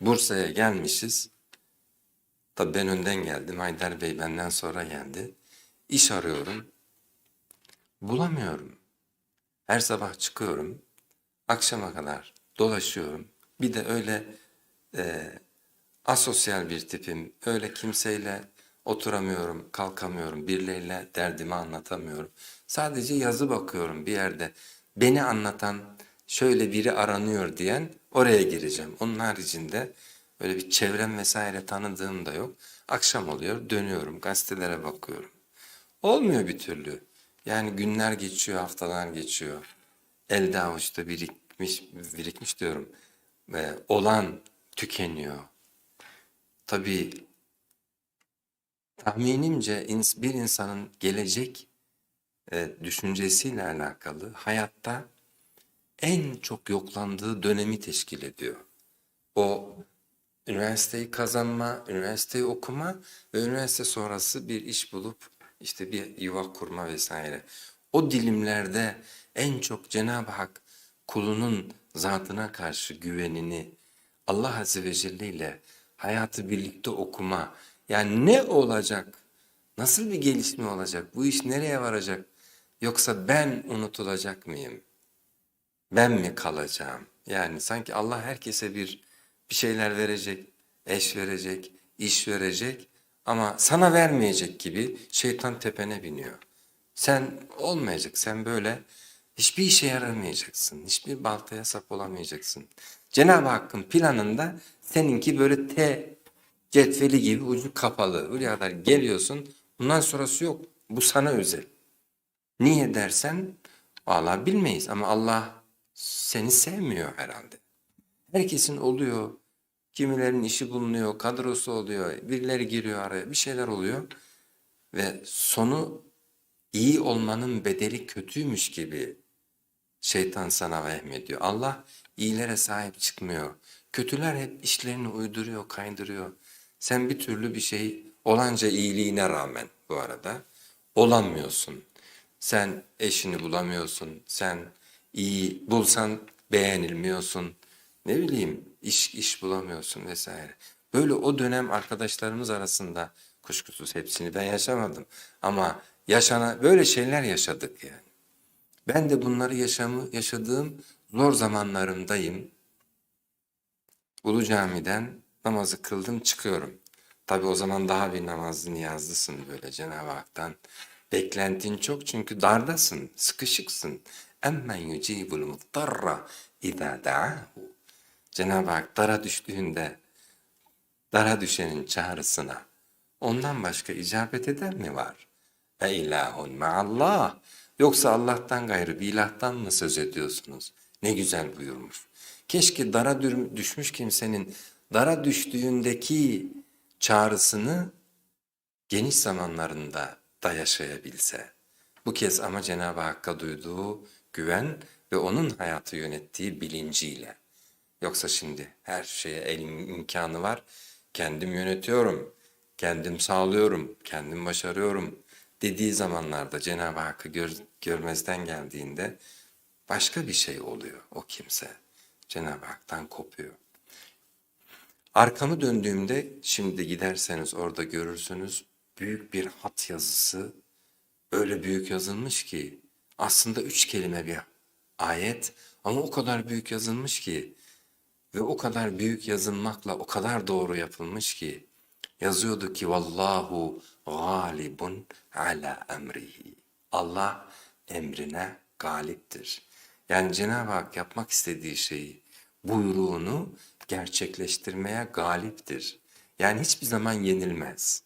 Bursa'ya gelmişiz. Tabii ben önden geldim. Haydar Bey benden sonra geldi. İş arıyorum. Bulamıyorum. Her sabah çıkıyorum. Akşama kadar dolaşıyorum. Bir de öyle e, asosyal bir tipim. Öyle kimseyle oturamıyorum, kalkamıyorum. Birileriyle derdimi anlatamıyorum. Sadece yazı bakıyorum bir yerde. Beni anlatan şöyle biri aranıyor diyen oraya gireceğim. Onun haricinde böyle bir çevrem vesaire tanıdığım da yok. Akşam oluyor dönüyorum gazetelere bakıyorum. Olmuyor bir türlü. Yani günler geçiyor, haftalar geçiyor. Elde avuçta birikmiş, birikmiş diyorum. Ve olan tükeniyor. Tabii tahminimce bir insanın gelecek e, düşüncesiyle alakalı hayatta en çok yoklandığı dönemi teşkil ediyor. O üniversiteyi kazanma, üniversiteyi okuma ve üniversite sonrası bir iş bulup işte bir yuva kurma vesaire. O dilimlerde en çok Cenab-ı Hak kulunun zatına karşı güvenini Allah Azze ve Celle ile hayatı birlikte okuma. Yani ne olacak? Nasıl bir gelişme olacak? Bu iş nereye varacak? Yoksa ben unutulacak mıyım? Ben mi kalacağım? Yani sanki Allah herkese bir bir şeyler verecek, eş verecek, iş verecek ama sana vermeyecek gibi şeytan tepene biniyor. Sen olmayacak, sen böyle hiçbir işe yaramayacaksın, hiçbir baltaya sap olamayacaksın. Cenab-ı Hakk'ın planında seninki böyle T cetveli gibi ucu kapalı. Buraya kadar geliyorsun, bundan sonrası yok. Bu sana özel. Niye dersen, vallahi bilmeyiz ama Allah seni sevmiyor herhalde. Herkesin oluyor. Kimilerin işi bulunuyor, kadrosu oluyor, birileri giriyor araya, bir şeyler oluyor. Ve sonu iyi olmanın bedeli kötüymüş gibi şeytan sana vehmediyor. Allah iyilere sahip çıkmıyor. Kötüler hep işlerini uyduruyor, kaydırıyor. Sen bir türlü bir şey olanca iyiliğine rağmen bu arada olamıyorsun. Sen eşini bulamıyorsun. Sen iyi bulsan beğenilmiyorsun. Ne bileyim iş iş bulamıyorsun vesaire. Böyle o dönem arkadaşlarımız arasında kuşkusuz hepsini ben yaşamadım ama yaşana böyle şeyler yaşadık yani. Ben de bunları yaşamı yaşadığım zor zamanlarımdayım. Ulu Cami'den namazı kıldım çıkıyorum. Tabi o zaman daha bir namazlı niyazlısın böyle Cenab-ı Hak'tan. Beklentin çok çünkü dardasın, sıkışıksın. Emmen yucibul muttarra idâ da'ahu. Cenab-ı Hak dara düştüğünde dara düşenin çağrısına ondan başka icabet eden mi var? E ilahun ma'allah. Yoksa Allah'tan gayrı bir ilahtan mı söz ediyorsunuz? Ne güzel buyurmuş. Keşke dara düşmüş kimsenin dara düştüğündeki çağrısını geniş zamanlarında da yaşayabilse. Bu kez ama Cenab-ı Hakk'a duyduğu güven ve onun hayatı yönettiği bilinciyle. Yoksa şimdi her şeye elim imkanı var. Kendim yönetiyorum, kendim sağlıyorum, kendim başarıyorum dediği zamanlarda Cenab-ı Hakk'ı gör, görmezden geldiğinde başka bir şey oluyor o kimse. Cenab-ı Hak'tan kopuyor. Arkamı döndüğümde şimdi giderseniz orada görürsünüz büyük bir hat yazısı öyle büyük yazılmış ki aslında üç kelime bir ayet ama o kadar büyük yazılmış ki ve o kadar büyük yazılmakla o kadar doğru yapılmış ki yazıyordu ki vallahu galibun ala emrihi. Allah emrine galiptir. Yani Cenab-ı Hak yapmak istediği şeyi, buyruğunu gerçekleştirmeye galiptir. Yani hiçbir zaman yenilmez.